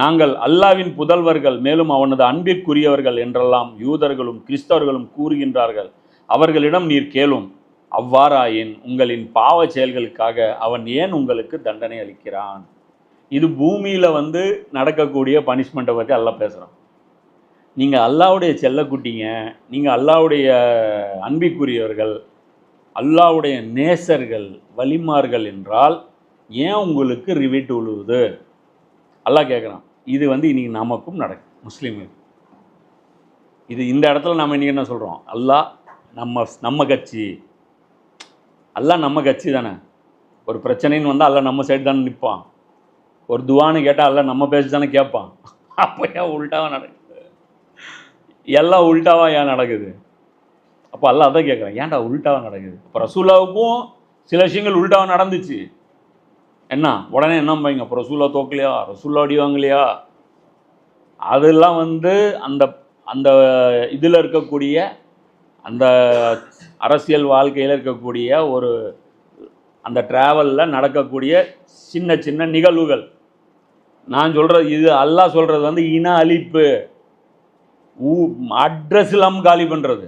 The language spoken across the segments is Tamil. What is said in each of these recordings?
நாங்கள் அல்லாவின் புதல்வர்கள் மேலும் அவனது அன்பிற்குரியவர்கள் என்றெல்லாம் யூதர்களும் கிறிஸ்தவர்களும் கூறுகின்றார்கள். அவர்களிடம் நீர் கேளும். அவ்வாறாயின் உங்களின் பாவ செயல்களுக்காக அவன் ஏன் உங்களுக்கு தண்டனை அளிக்கிறான்? இது பூமியில் வந்து நடக்கக்கூடிய பனிஷ்மெண்ட்டை பற்றி அல்ல பேசுகிறோம் நீங்கள் அல்லாவுடைய செல்லக்குட்டிங்க நீங்கள் அல்லாவுடைய அன்பிக்குரியவர்கள் அல்லாவுடைய நேசர்கள் வலிமார்கள் என்றால் ஏன் உங்களுக்கு ரிவீட் உழுவுது? அல்லாஹ் கேட்குறான் இது வந்து இன்னைக்கு நமக்கும் நடக்கும் முஸ்லீமுக்கு இது இந்த இடத்துல நம்ம இன்றைக்கி என்ன சொல்கிறோம் அல்லாஹ் நம்ம நம்ம கட்சி. அல்லாஹ் நம்ம கட்சி தானே. ஒரு பிரச்சனைன்னு வந்தால் அல்லாஹ் நம்ம சைடு தானே நிற்பான் ஒரு துவான்னு கேட்டால் அல்லாஹ் நம்ம பேசி தானே கேட்பான். அப்போ ஏன் உள்டாவாக நடக்குது? எல்லாம் உள்டாவாக ஏன் நடக்குது? அப்போ அல்லாஹ் அதான் கேட்குறேன் ஏன்டா உள்டாவாக நடக்குது? அப்போ ரசூலாவுக்கும் சில விஷயங்கள் உள்டாவாக நடந்துச்சு. என்ன? உடனே என்ன பைங்க அப்போ ரசூலா தோக்கலையா? ரசூல்லா அடிவாங்கலையா அதெல்லாம் வந்து அந்த அந்த இதில் இருக்கக்கூடிய அந்த அரசியல் வாழ்க்கையில் இருக்கக்கூடிய ஒரு அந்த ட்ராவலில் நடக்கக்கூடிய சின்ன சின்ன நிகழ்வுகள். நான் சொல்கிறது இது அல்லாஹ் சொல்கிறது வந்து இன அழிப்பு. ஊ அட்ரஸ் இல்லாமல் காலி பண்ணுறது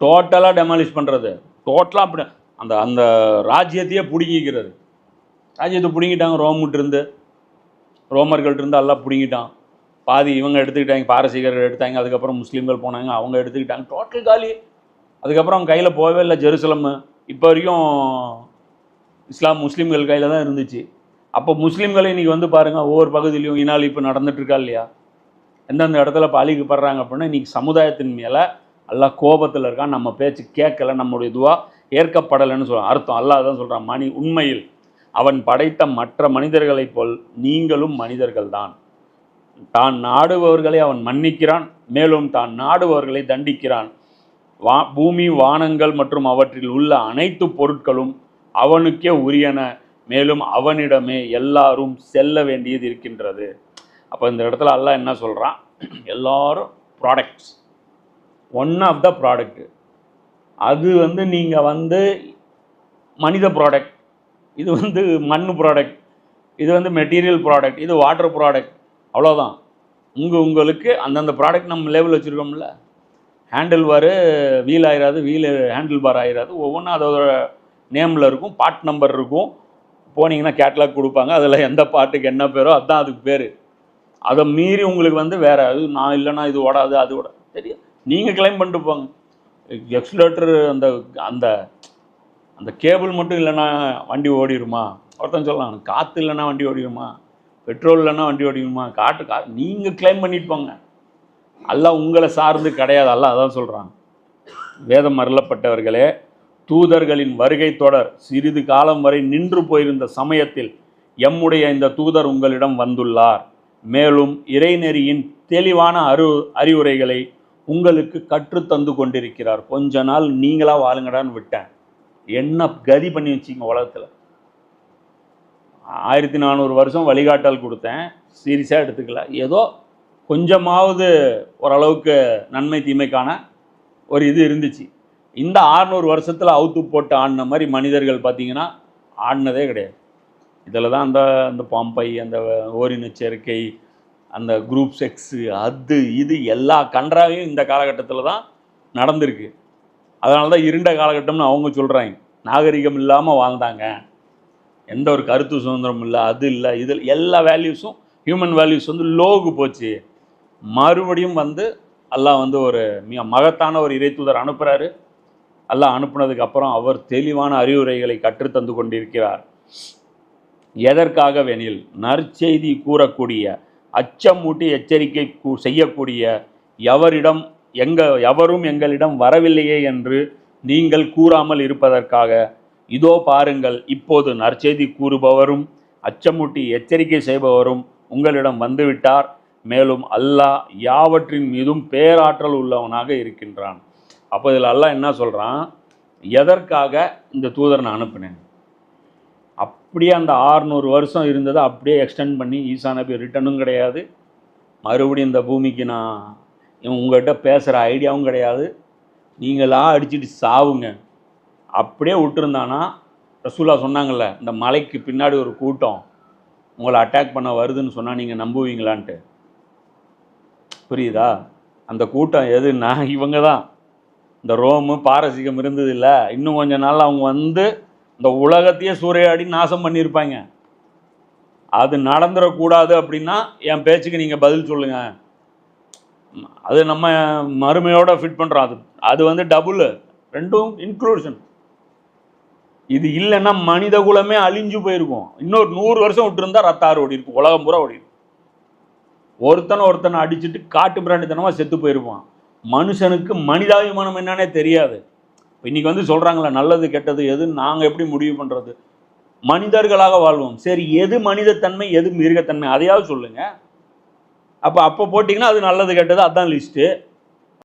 டோட்டலாக டெமாலிஷ் பண்ணுறது டோட்டலாக அப்படி அந்த அந்த ராஜ்யத்தையே பிடுங்கிக்கிறது. ராஜ்யத்தை பிடுங்கிட்டாங்க. ரோம்கிட்ட இருந்து ரோமர்கள்ட்ட இருந்து எல்லாம் பிடுங்கிட்டான். பாதி இவங்க எடுத்துக்கிட்டாங்க பாரசீகர்கள் எடுத்தாங்க அதுக்கப்புறம் முஸ்லீம்கள் போனாங்க அவங்க எடுத்துக்கிட்டாங்க. டோட்டல் காலி. அதுக்கப்புறம் அவங்க கையில் போகவே இல்லை ஜெருசலம். இப்போ வரைக்கும் இஸ்லாம் முஸ்லீம்கள் கையில் தான் இருந்துச்சு. அப்போ முஸ்லீம்களை இன்றைக்கி வந்து பாருங்கள் ஒவ்வொரு பகுதியிலையும் இனால் இப்போ நடந்துட்டுருக்கா இல்லையா? எந்தெந்த இடத்துல பாலிக்கப்படுறாங்க அப்படின்னா இன்றைக்கி சமுதாயத்தின் மேலே எல்லாம் கோபத்தில் இருக்கான் நம்ம பேச்சு கேட்கல நம்மளுடைய இதுவாக ஏற்கப்படலைன்னு சொல்கிறான் அர்த்தம் அல்லாஹ் தான் சொல்கிறான் மணி உண்மையில். அவன் படைத்த மற்ற மனிதர்களைப் போல் நீங்களும் மனிதர்கள்தான். தான் நாடுபவர்களை அவன் மன்னிக்கிறான் மேலும் தான் நாடுபவர்களை தண்டிக்கிறான். வா பூமி வானங்கள் மற்றும் அவற்றில் உள்ள அனைத்து பொருட்களும் அவனுக்கே உரியன மேலும் அவனிடமே எல்லாரும் செல்ல வேண்டியது இருக்கின்றது. அப்போ இந்த இடத்துல அல்லாஹ் என்ன சொல்கிறான் எல்லாரும் products one of the product அது வந்து நீங்கள் வந்து மனித ப்ராடக்ட் இது வந்து மண் ப்ராடக்ட் இது வந்து மெட்டீரியல் ப்ராடக்ட் இது வாட்டர் ப்ராடக்ட் அவ்வளோதான் உங்கள் உங்களுக்கு அந்தந்த ப்ராடக்ட் நம்ம லேபிள் வச்சுருக்கோம்ல. ஹேண்டில் பாரு வீல் ஆயிராது வீல் ஹேண்டில் பார் ஆயிராது. ஒவ்வொன்றும் அதோட நேமில் இருக்கும் பார்ட் நம்பர் இருக்கும். போனீங்கன்னா கேட்லாக் கொடுப்பாங்க. அதில் எந்த பாட்டுக்கு என்ன பேரோ அதுதான் அதுக்கு பேர். அதை மீறி உங்களுக்கு வந்து வேறு அது நான் இல்லைனா இது ஓடாது அது ஓட தெரியும்? நீங்கள் கிளைம் பண்ணிட்டு போங்க. எக்ஸ்லேட்டர் அந்த அந்த அந்த கேபிள் மட்டும் இல்லைன்னா வண்டி ஓடிடுமா ஒருத்தன் சொல்லலாம் காற்று இல்லைன்னா வண்டி ஓடிடுமா பெட்ரோல் இல்லைன்னா வண்டி ஓடிடுமா காற்று கா நீங்கள் கிளைம் பண்ணிட்டு போங்க. எல்லாம் உங்களை சார்ந்து கிடையாது எல்லாம் அதான் சொல்கிறான் வேதம் அருளப்பட்டவர்களே தூதர்களின் வருகை தொடர் சிறிது காலம் வரை நின்று போயிருந்த சமயத்தில் எம்முடைய இந்த தூதர் உங்களிடம் வந்துள்ளார். மேலும் இறைநெறியின் தெளிவான அரு அறிவுரைகளை உங்களுக்கு கற்றுத்தந்து கொண்டிருக்கிறார். கொஞ்ச நாள் நீங்களாக வாழுங்கடான்னு விட்டேன். என்ன கதி பண்ணி வச்சிங்க உலகத்தில்? ஆயிரத்தி நானூறு வருஷம் வழிகாட்டல் கொடுத்தேன். சீரியஸாக எடுத்துக்கல. ஏதோ கொஞ்சமாவது ஓரளவுக்கு நன்மை தீமைக்கான ஒரு இது இருந்துச்சு. இந்த ஆறுநூறு வருஷத்தில் அவுத்து போட்டு ஆடின மாதிரி மனிதர்கள் பார்த்தீங்கன்னா ஆடினதே கிடையாது. இதில் தான் அந்த அந்த பாம்பை அந்த ஓரின சேர்க்கை அந்த குரூப் செக்ஸு அது இது எல்லா கன்றாவையும் இந்த காலகட்டத்தில் தான் நடந்திருக்கு. அதனால தான் இருண்ட காலகட்டம்னு அவங்க சொல்கிறாங்க நாகரிகம் இல்லாமல் வாழ்ந்தாங்க. எந்த ஒரு கருத்து சுதந்திரம் இல்லை அது இல்லை இதில் எல்லா வேல்யூஸும் ஹியூமன் வேல்யூஸ் வந்து லோவுக்கு போச்சு. மறுபடியும் வந்து எல்லாம் வந்து ஒரு மிக மகத்தான ஒரு இறைத்தூதர் அனுப்புகிறாரு எல்லாம் அனுப்புனதுக்கு அப்புறம் அவர் தெளிவான அறிவுரைகளை கற்றுத்தந்து கொண்டிருக்கிறார். எதற்காகவெனில் நற்செய்தி கூறக்கூடிய அச்சமூட்டி எச்சரிக்கை கூ- செய்யக்கூடிய எவரிடம் எங்க எவரும் எங்களிடம் வரவில்லையே என்று நீங்கள் கூறாமல் இருப்பதற்காக இதோ பாருங்கள் இப்போது நற்செய்தி கூறுபவரும் அச்சமூட்டி எச்சரிக்கை செய்பவரும் உங்களிடம் வந்துவிட்டார். மேலும் அல்லாஹ் யாவற்றின் மீதும் பேராற்றல் உள்ளவனாக இருக்கின்றான். அப்போ இதில் அல்லாஹ் என்ன சொல்கிறான் எதற்காக இந்த தூதரை நான் அனுப்பினேன்? அப்படியே அந்த ஆறுநூறு வருஷம் இருந்ததை அப்படியே எக்ஸ்டெண்ட் பண்ணி ஈசா நபி ரிட்டனும் கிடையாது. மறுபடியும் இந்த பூமிக்கு நான் உங்கள்கிட்ட பேசுகிற ஐடியாவும் கிடையாது. நீங்களா அடிச்சுட்டு சாவுங்க. அப்படியே விட்டுருந்தானா? ரசூலா சொன்னாங்கள்ல இந்த மலைக்கு பின்னாடி ஒரு கூட்டம். உங்களை அட்டாக் பண்ண வருதுன்னு சொன்னால் நீங்கள் நம்புவீங்களான்ட்டு. புரியுதா? அந்த கூட்டம் எதுன்னா இவங்க தான் இந்த ரோமு பாரசீகம் இருந்தது இல்லை இன்னும் கொஞ்ச நாள் அவங்க வந்து இந்த உலகத்தையே சூறையாடி நாசம் பண்ணியிருப்பாங்க. அது நடந்துடக்கூடாது அப்படின்னா என் பேச்சுக்கு நீங்கள் பதில் சொல்லுங்கள் அது நம்ம மறுமையோட ஃபிட் பண்ணுறோம் அது அது வந்து டபுள் ரெண்டும் இன்க்ளூஷன் இது இல்லைன்னா மனித குலமே அழிஞ்சு போயிருக்கும். இன்னொரு நூறு வருஷம் விட்டுருந்தா ரத்த ஆறு ஓடி இருக்கும் உலகம் பூரா ஓடி இருக்கும் ஒருத்தனை ஒருத்தனை அடிச்சுட்டு காட்டு பிராண்டித்தனமாக செத்து போயிருப்பான். மனுஷனுக்கு மனிதாபிமானம் என்னன்னே தெரியாது. இப்ப இன்னைக்கு வந்து சொல்கிறாங்களே நல்லது கெட்டது எது நாங்கள் எப்படி முடிவு பண்ணுறது மனிதர்களாக வாழ்வோம். சரி எது மனிதத்தன்மை எது மிருகத்தன்மை? அதையாவது சொல்லுங்கள் அப்போ அப்போ போட்டிங்கன்னா அது நல்லது கெட்டது அதுதான் லிஸ்ட்டு